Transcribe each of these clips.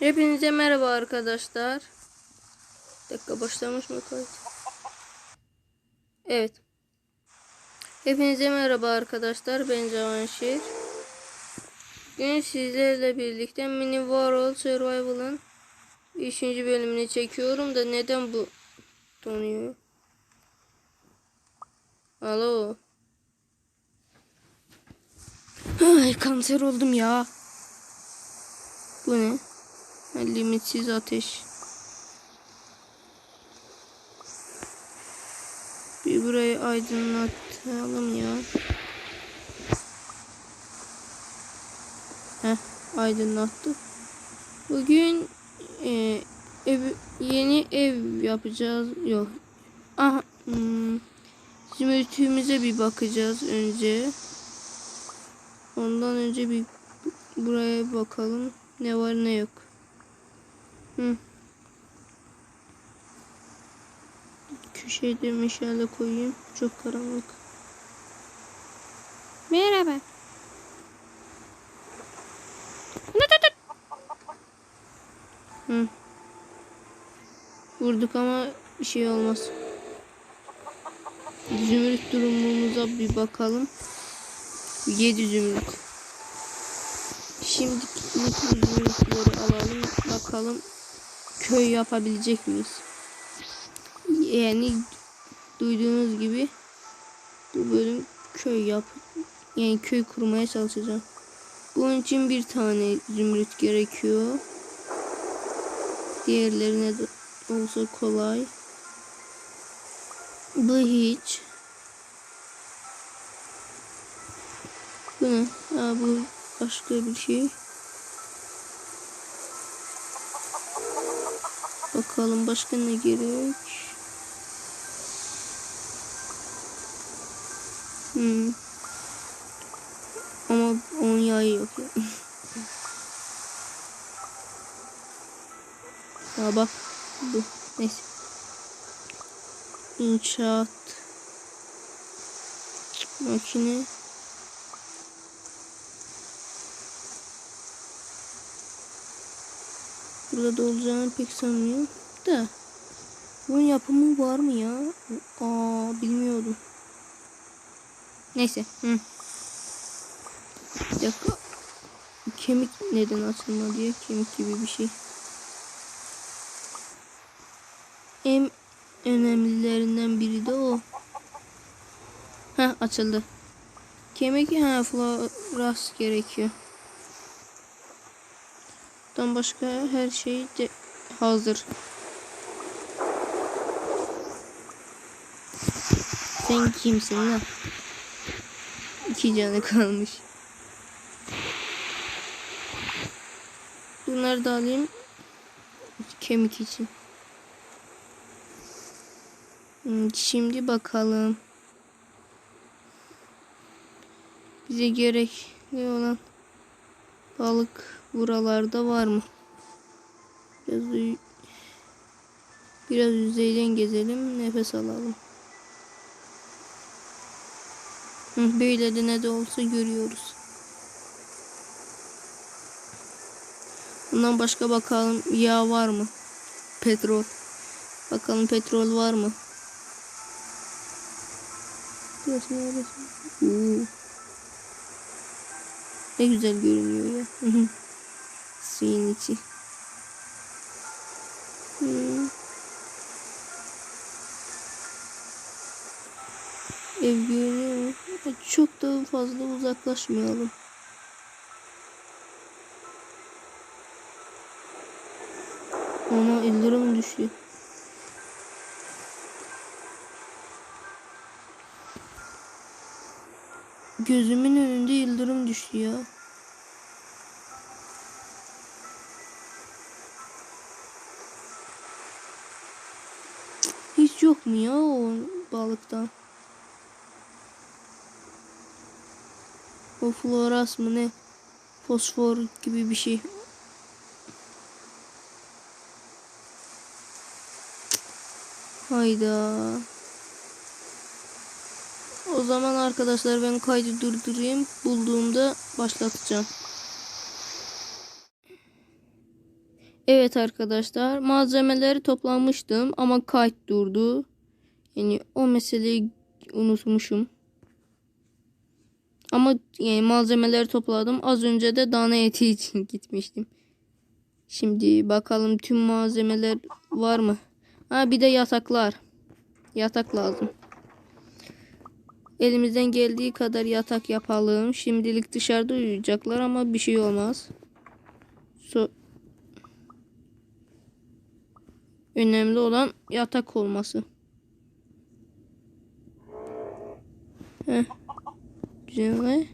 Hepinize merhaba arkadaşlar. Bir dakika başlamış mı kayıt? Evet. Hepinize merhaba arkadaşlar. Ben Cavanşir. Bugün sizlerle birlikte Mini World Survival'ın 3. bölümünü çekiyorum da neden bu donuyor? Alo. Ay kanser oldum ya. Bu ne? Limitsiz ateş. Bir burayı aydınlatalım ya. Heh, aydınlattı. Bugün e, ev, yeni ev yapacağız. Yok. Aha. Hmm, zümrütümüze bir bakacağız önce. Ondan önce bir buraya bakalım. Ne var ne yok. Hı. Köşeye de meşale koyayım. Çok karanlık. Merhaba. Hı. Vurduk ama bir şey olmaz. Zümrüt durumumuza bir bakalım. 7 zümrüt. Şimdi zümrütleri alalım. Bakalım köy yapabilecek miyiz? Yani duyduğunuz gibi bu bölüm köy yap yani köy kurmaya çalışacağım. Bunun için bir tane zümrüt gerekiyor. Diğerlerine de olsa kolay. Bu hiç. Bu ne? Ha, bu başka bir şey. Bakalım başka ne gerek? Hmm. Ama onun yağı yok ya. ha bak bu. Neyse. İnşaat makine Burada da olacağını pek sanmıyorum da bunun yapımı var mı ya? Aa bilmiyordum. Neyse. Hı. Bir dakika. Kemik neden açılmadı diye kemik gibi bir şey. En önemlilerinden biri de o. Ha açıldı. Kemik ha floras gerekiyor. Bundan başka her şey de hazır. Sen kimsin lan? İki canı kalmış. Bunları da alayım. Kemik için. Hmm, Şimdi bakalım. Bize gerekli olan balık buralarda var mı? Biraz, biraz yüzeyden gezelim. Nefes alalım. Böyle de ne de olsa görüyoruz. Bundan başka bakalım yağ var mı? Petrol. Bakalım petrol var mı? Oo. Ne güzel görünüyor ya. Suyun içi. Hmm. Ev görünüyor mu? Çok da fazla uzaklaşmayalım. Ama yıldırım düşüyor. Gözümün önünde yıldırım düştü ya. Yok mu ya o balıktan? O floras mı ne? Fosfor gibi bir şey. Hayda. O zaman arkadaşlar ben kaydı durdurayım. Bulduğumda başlatacağım. Evet arkadaşlar malzemeleri toplamıştım ama kayıt durdu. Yani o meseleyi unutmuşum. Ama yani malzemeleri topladım. Az önce de dana eti için gitmiştim. Şimdi bakalım tüm malzemeler var mı? Ha bir de yataklar. Yatak lazım. Elimizden geldiği kadar yatak yapalım. Şimdilik dışarıda uyuyacaklar ama bir şey olmaz. So Önemli olan yatak olması. Güzel.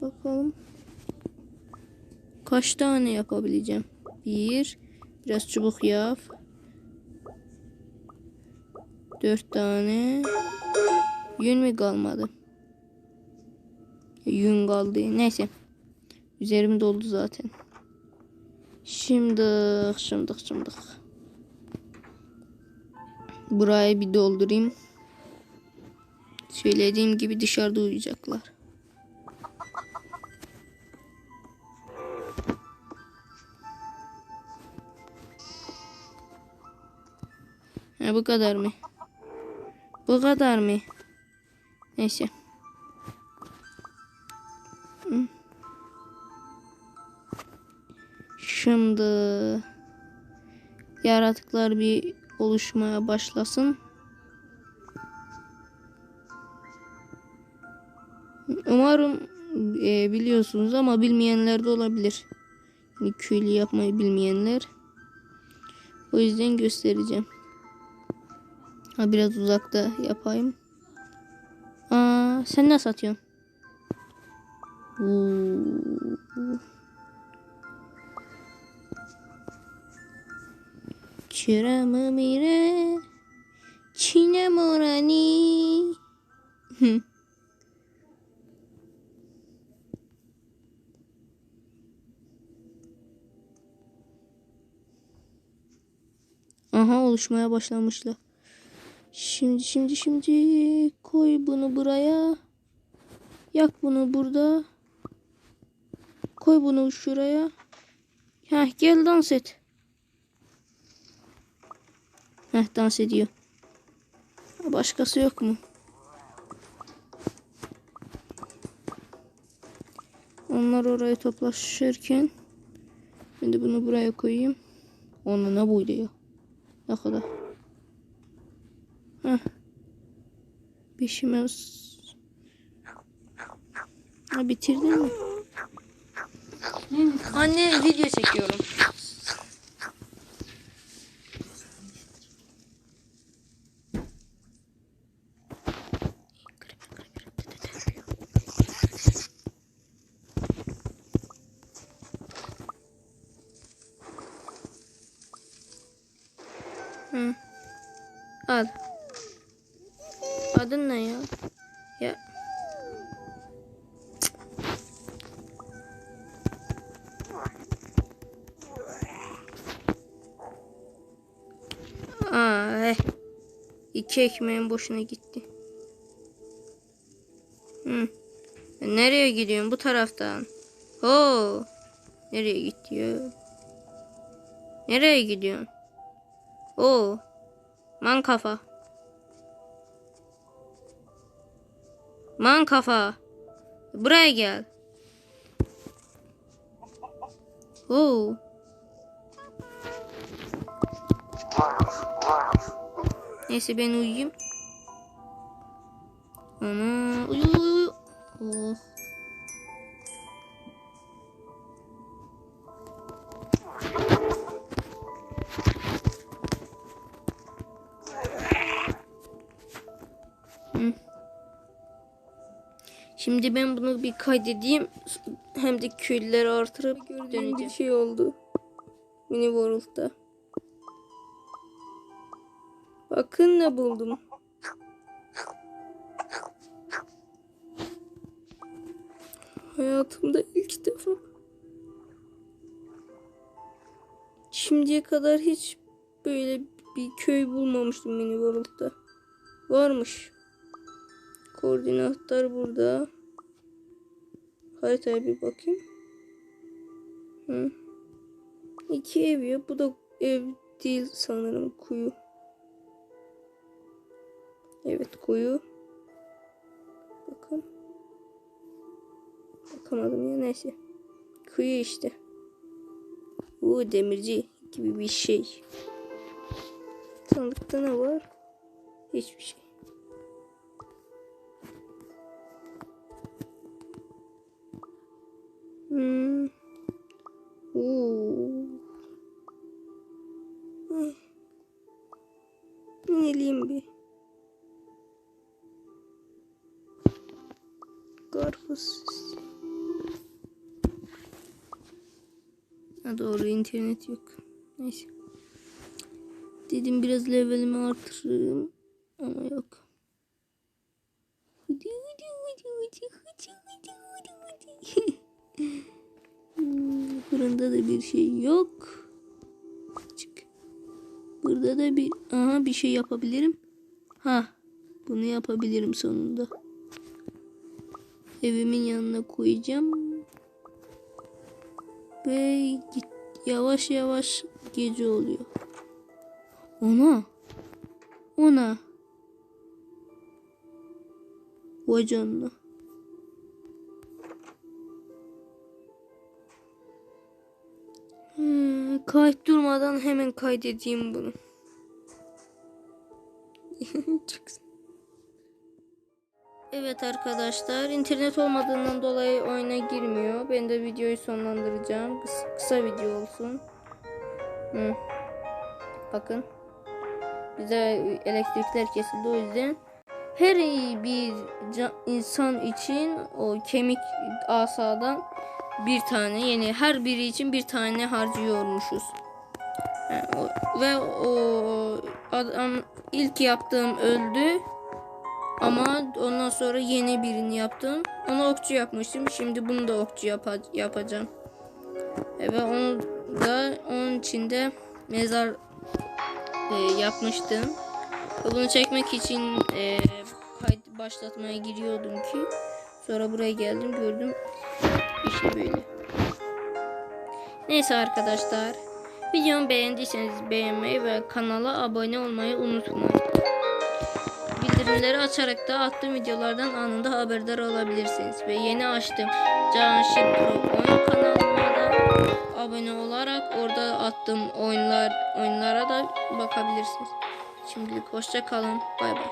Bakalım. Kaç tane yapabileceğim? Bir. Biraz çubuk yap. Dört tane. Yün mü kalmadı? Yün kaldı. Neyse. Üzerim doldu zaten. Şimdi, şimdi, şimdi. Burayı bir doldurayım. Söylediğim gibi dışarıda uyuyacaklar. Ha, bu kadar mı? Bu kadar mı? Neyse. Şimdi yaratıklar bir oluşmaya başlasın. Umarım e, biliyorsunuz ama bilmeyenler de olabilir. Yani köylü yapmayı bilmeyenler. O yüzden göstereceğim. Ha biraz uzakta yapayım. Aa, sen ne satıyorsun? Oo. Çıramı mire Çine morani Aha oluşmaya başlamışlar. Şimdi şimdi şimdi koy bunu buraya. Yak bunu burada. Koy bunu şuraya. Heh gel dans et. Heh dans ediyor. Başkası yok mu? Onlar oraya toplaşırken ben de bunu buraya koyayım. Onu ne buydu ya? Ne kadar? Heh. Beşime ha, bitirdin mi? Anne video çekiyorum. Hı. Al. Adın ne ya? Ya. Aa, eh. İki ekmeğin boşuna gitti. Hı. Nereye gidiyorsun? Bu taraftan. Oo. Nereye gidiyor? Nereye gidiyorsun? Oo. Man kafa. Man kafa. Buraya gel. Oo. Neyse ben uyuyayım. Ana uyu uyu. Oh. Şimdi ben bunu bir kaydedeyim. Hem de köylüleri artırıp döneceğim. Bir şey oldu. Mini World'da. Bakın ne buldum. Hayatımda ilk defa. Şimdiye kadar hiç böyle bir köy bulmamıştım Mini World'da. Varmış. Koordinatlar burada. Haritaya bir bakayım. Hı. İki ev ya. Bu da ev değil sanırım. Kuyu. Evet kuyu. Bakın. Bakamadım ya neyse. Kuyu işte. Bu demirci gibi bir şey. Sandıkta ne var? Hiçbir şey. Karpuz. Ha doğru internet yok. Neyse. Dedim biraz levelimi artırırım. Ama yok. Hadi. Hmm, Fırında da bir şey yok. Çık. Burada da bir aha bir şey yapabilirim. Ha bunu yapabilirim sonunda. Evimin yanına koyacağım. Ve git, yavaş yavaş gece oluyor. Ona. Ona. Vay canına. Hmm, kayıt durmadan hemen kaydedeyim bunu. Güzel. Evet arkadaşlar internet olmadığından dolayı oyuna girmiyor. Ben de videoyu sonlandıracağım. Kıs- kısa video olsun. Hı. Bakın. Bize elektrikler kesildi o yüzden. Her bir insan için o kemik asadan bir tane yani her biri için bir tane harcıyormuşuz. Ha, o- ve o adam ilk yaptığım öldü. Ama ondan sonra yeni birini yaptım. Onu okçu yapmıştım. Şimdi bunu da okçu yapa- yapacağım. E, Ve onu da onun içinde mezar e, yapmıştım. Bunu çekmek için e, kayıt başlatmaya giriyordum ki sonra buraya geldim gördüm işte böyle. Neyse arkadaşlar videomu beğendiyseniz beğenmeyi ve kanala abone olmayı unutmayın. Bildirimleri açarak da attığım videolardan anında haberdar olabilirsiniz. Ve yeni açtım Canşir Pro oyun kanalıma da abone olarak orada attığım oyunlar oyunlara da bakabilirsiniz. Şimdilik hoşça kalın. Bay bay.